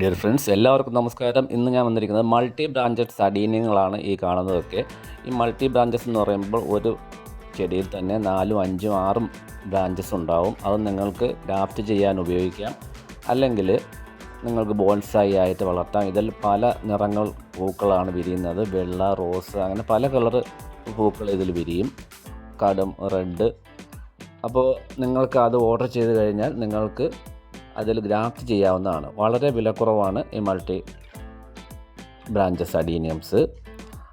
Dear friends എല്ലാവർക്കും നമസ്കാരം. ഇന്ന് ഞാൻ വന്നിരിക്കുന്നത് മൾട്ടി ബ്രാഞ്ചഡ് സഡീനിയങ്ങളാണ് ഈ കാണുന്നതൊക്കെ. ഈ മൾട്ടി ബ്രാഞ്ചസ് എന്ന് പറയുമ്പോൾ ഒരു ചെടിയിൽ തന്നെ നാലും അഞ്ചും ആറും ബ്രാഞ്ചസ് ഉണ്ടാവും. അത് നിങ്ങൾക്ക് ഗ്രാഫ്റ്റ് ചെയ്യാൻ ഉപയോഗിക്കാം. അല്ലെങ്കിൽ നിങ്ങൾക്ക് ബോൺസായി ആയിട്ട് വളർത്താം. ഇതിൽ പല നിറങ്ങൾ പൂക്കളാണ് വിരിയുന്നത്. വെള്ള റോസ് അങ്ങനെ പല കളർ പൂക്കൾ ഇതിൽ വിരിയും. കടും റെഡ് അപ്പോൾ നിങ്ങൾക്ക് അത് ഓർഡർ ചെയ്ത് കഴിഞ്ഞാൽ നിങ്ങൾക്ക് അതിൽ ഗ്രാഫ്റ്റ് ചെയ്യാവുന്നതാണ്. വളരെ വിലക്കുറവാണ് ഈ മൾട്ടി ബ്രാഞ്ചസ് അഡീനിയംസ്.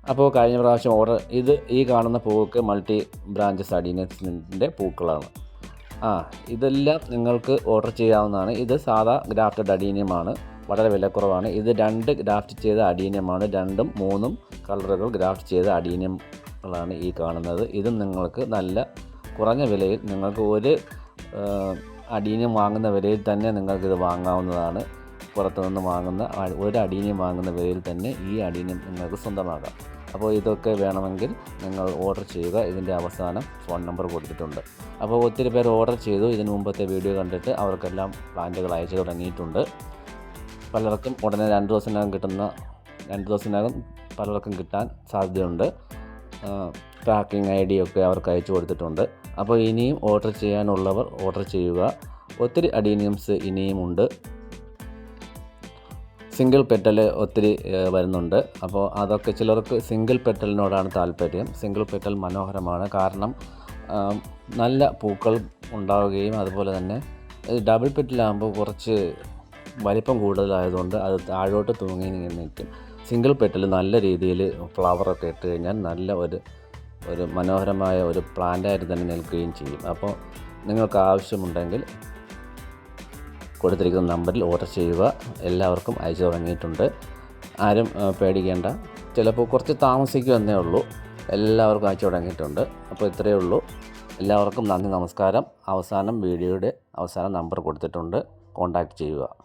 അപ്പോൾ കഴിഞ്ഞ പ്രാവശ്യം ഓർഡർ ഇത് ഈ കാണുന്ന പൂക്ക് മൾട്ടി ബ്രാഞ്ചസ് അഡീനിയംസിന്റെ പൂക്കളാണ്. ആ ഇതെല്ലാം നിങ്ങൾക്ക് ഓർഡർ ചെയ്യാവുന്നതാണ്. ഇത് സാധാ ഗ്രാഫ്റ്റഡ് അഡീനിയമാണ്. വളരെ വിലക്കുറവാണ്. ഇത് രണ്ട് ഗ്രാഫ്റ്റ് ചെയ്ത അഡീനിയമാണ്. രണ്ടും മൂന്നും കളറുകൾ ഗ്രാഫ്റ്റ് ചെയ്ത അഡീനിയങ്ങളാണ് ഈ കാണുന്നത്. ഇതും നിങ്ങൾക്ക് നല്ല കുറഞ്ഞ വിലയിൽ നിങ്ങൾക്ക് ഒരു അടീനിയം വാങ്ങുന്ന വിലയിൽ തന്നെ നിങ്ങൾക്കിത് വാങ്ങാവുന്നതാണ്. പുറത്തു നിന്ന് വാങ്ങുന്ന ഒരു അടീനിയം വാങ്ങുന്ന വിലയിൽ തന്നെ ഈ അടീനിയം നിങ്ങൾക്ക് സ്വന്തമാക്കാം. അപ്പോൾ ഇതൊക്കെ വേണമെങ്കിൽ നിങ്ങൾ ഓർഡർ ചെയ്യുക. ഇതിന്റെ അവസാനം ഫോൺ നമ്പർ കൊടുത്തിട്ടുണ്ട്. അപ്പോൾ ഒത്തിരി പേർ ഓർഡർ ചെയ്തു. ഇതിന് മുമ്പത്തെ വീഡിയോ കണ്ടിട്ട് അവർക്കെല്ലാം പ്ലാന്റുകൾ അയച്ചു തുടങ്ങിയിട്ടുണ്ട്. പലർക്കും ഉടനെ രണ്ട് ദിവസത്തിനകം കിട്ടുന്ന രണ്ട് ദിവസത്തിനകം പലർക്കും കിട്ടാൻ സാധ്യതയുണ്ട്. ട്രാക്കിംഗ് ഐ ഡി ഒക്കെ അവർക്ക് അയച്ചു കൊടുത്തിട്ടുണ്ട്. അപ്പോൾ ഇനിയും ഓർഡർ ചെയ്യാനുള്ളവർ ഓർഡർ ചെയ്യുക. ഒത്തിരി അഡീനിയംസ് ഇനിയും ഉണ്ട്. സിംഗിൾ പെറ്റൽ ഒത്തിരി വരുന്നുണ്ട്. അപ്പോൾ അതൊക്കെ ചിലർക്ക് സിംഗിൾ പെറ്റലിനോടാണ് താല്പര്യം. സിംഗിൾ പെറ്റൽ മനോഹരമാണ്. കാരണം നല്ല പൂക്കൾ ഉണ്ടാവുകയും അതുപോലെ തന്നെ ഡബിൾ പെറ്റലാകുമ്പോൾ കുറച്ച് വലിപ്പം കൂടുതലായതുകൊണ്ട് അത് താഴോട്ട് തൂങ്ങി നിൽക്കും. സിംഗിൾ പെറ്റൽ നല്ല രീതിയിൽ ഫ്ലവറൊക്കെ ഇട്ട് കഴിഞ്ഞാൽ നല്ല ഒരു ഒരു മനോഹരമായ ഒരു പ്ലാന്റായിട്ട് തന്നെ നിൽക്കുകയും ചെയ്യും. അപ്പോൾ നിങ്ങൾക്ക് ആവശ്യമുണ്ടെങ്കിൽ കൊടുത്തിരിക്കുന്ന നമ്പറിൽ ഓർഡർ ചെയ്യുക. എല്ലാവർക്കും അയച്ചു തുടങ്ങിയിട്ടുണ്ട്. ആരും പേടിക്കേണ്ട. ചിലപ്പോൾ കുറച്ച് താമസിക്കുമെന്നേ ഉള്ളൂ. എല്ലാവർക്കും അയച്ചു തുടങ്ങിയിട്ടുണ്ട്. അപ്പോൾ ഇത്രയേ ഉള്ളൂ. എല്ലാവർക്കും നന്ദി നമസ്കാരം. അവസാനം വീഡിയോയുടെ അവസാന നമ്പർ കൊടുത്തിട്ടുണ്ട്. കോൺടാക്റ്റ് ചെയ്യുക.